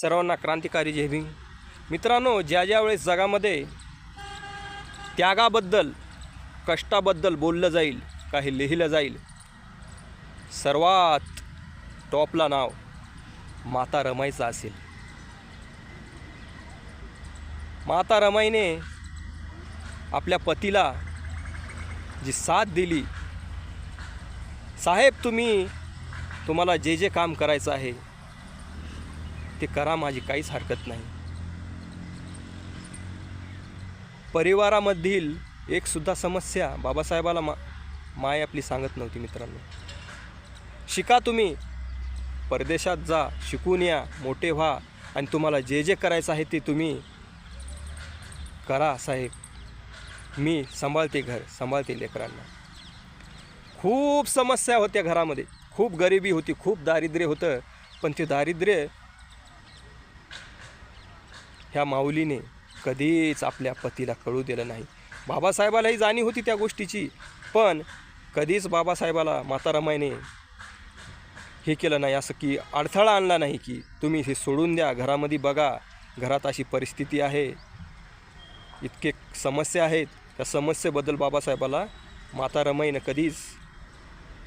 सर्वांना क्रांतिकारी जय भीम. मित्रांनो ज्या ज्या वेळेस जगामध्ये त्यागाबद्दल कष्टाबद्दल बोललं जाईल काही लिहिलं जाईल सर्वात टॉपला नाव माता रमाईचं असेल. माता रमाईने आपल्या पतीला जी साथ दिली साहेब तुम्ही तुम्हाला जे जे काम करायचं आहे ते करा माझी काहीच हरकत नाही. परिवारामधील एकसुद्धा समस्या बाबासाहेबाला मा माय आपली सांगत नव्हती मित्रांनो. शिका तुम्ही. परदेशात जा शिकून या मोठे व्हा आणि तुम्हाला जे जे करायचं आहे ते तुम्ही करा साहेब. मी सांभाळते घर सांभाळते लेकरांना. खूप समस्या होत्या घरामध्ये. खूप गरिबी होती खूप दारिद्र्य होतं. पण ते दारिद्र्य ह्या माऊलीने कधीच आपल्या पतीला कळू दिलं नाही. बाबासाहेबालाही जाणीव होती त्या गोष्टीची पण कधीच बाबासाहेबाला माता रमाईने हे केलं नाही असं की अडथळा आणला नाही की तुम्ही हे सोडून द्या घरामध्ये बघा घरात अशी परिस्थिती आहे इतके समस्या आहेत त्या समस्येबद्दल बाबासाहेबाला माता रमाईनं कधीच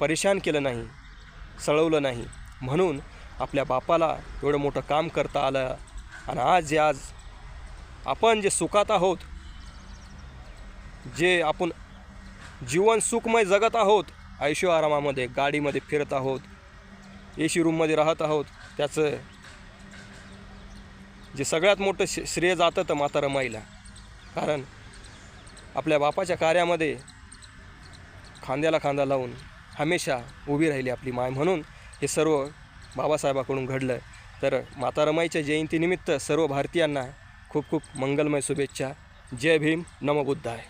परेशान केलं नाही सळवलं नाही. म्हणून आपल्या बापाला एवढं मोठं काम करता आलं आणि आज जे आज आपण जे सुखात आहोत जे आपण जीवन सुखमय जगत आहोत ऐशो आरामामध्ये गाडीमध्ये फिरत आहोत ए सी रूममध्ये राहत आहोत त्याचं जे सगळ्यात मोठं श श्रेय जातं तर माता रमाईला कारण आपल्या बापाच्या कार्यामध्ये खांद्याला खांदा लावून हमेशा उभी राहिली आपली माय म्हणून हे सर्व बाबासाहेबाकडून घडलं तर माता रमाईच्या जयंतीनिमित्त सर्व भारतीयांना खूप खूप मंगलमय शुभेच्छा. जय भीम नमबुद्धाय